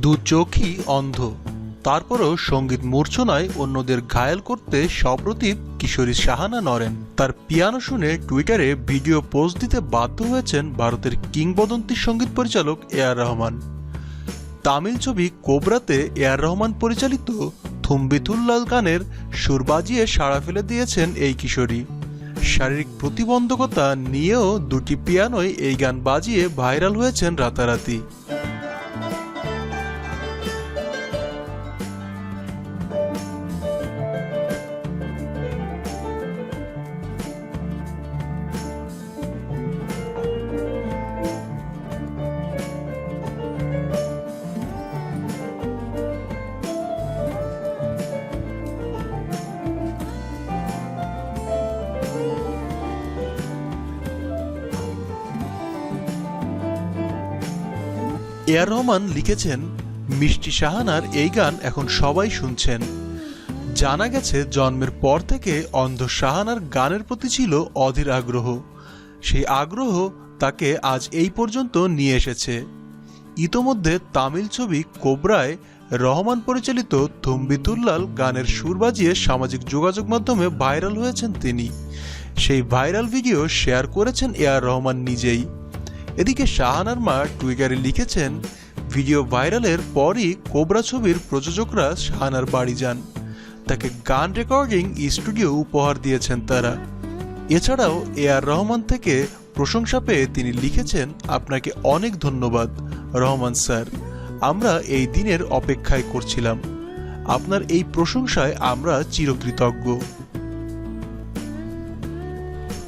দু চোখই অন্ধ। তারপরও সংগীত মূর্ছনায় অন্যদের ঘায়েল করতে সপ্রতিভ কিশোরী সাহানা নরেন তার পিয়ানো শুনে টুইটারে ভিডিও পোস্ট দিতে বাধ্য হয়েছেন ভারতের কিংবদন্তি সংগীত পরিচালক এ আর রহমান। তামিল ছবি কোবরাতে এ আর রহমান পরিচালিত থুম্বিতুল্লাল গানের সুর বাজিয়ে সাড়া ফেলে দিয়েছেন এই কিশোরী। শারীরিক প্রতিবন্ধকতা নিয়েও দুটি পিয়ানোয় এই গান বাজিয়ে ভাইরাল হয়েছেন রাতারাতি। এ আর রহমান লিখেছেন, মিষ্টি সাহানার এই গান এখন সবাই শুনছেন। জানা গেছে জন্মের পর থেকে অন্ধ সাহানার গানের প্রতি ছিল অধীর আগ্রহ। সেই আগ্রহ তাকে আজ এই পর্যন্ত নিয়ে এসেছে। ইতোমধ্যে তামিল ছবি কোবরায় রহমান পরিচালিত থম্বিতুল্লাল গানের সুর বাজিয়ে সামাজিক যোগাযোগ মাধ্যমে ভাইরাল হয়েছেন তিনি। সেই ভাইরাল ভিডিও শেয়ার করেছেন এ আর রহমান নিজেই। এদিকে শাহানার মা টুইটারে লিখেছেন, ভিডিও ভাইরালের পরই কোবরা ছবির প্রযোজকরা শাহানার বাড়ি যান। তাকে গান রেকর্ডিং স্টুডিও উপহার দিয়েছেন তারা। এছাড়াও এ আর রহমান থেকে প্রশংসা পেয়ে তিনি লিখেছেন, আপনাকে অনেক ধন্যবাদ, রহমান স্যার। আমরা এই দিনের অপেক্ষায় করছিলাম। আপনার এই প্রশংসায় আমরা চিরকৃতজ্ঞ।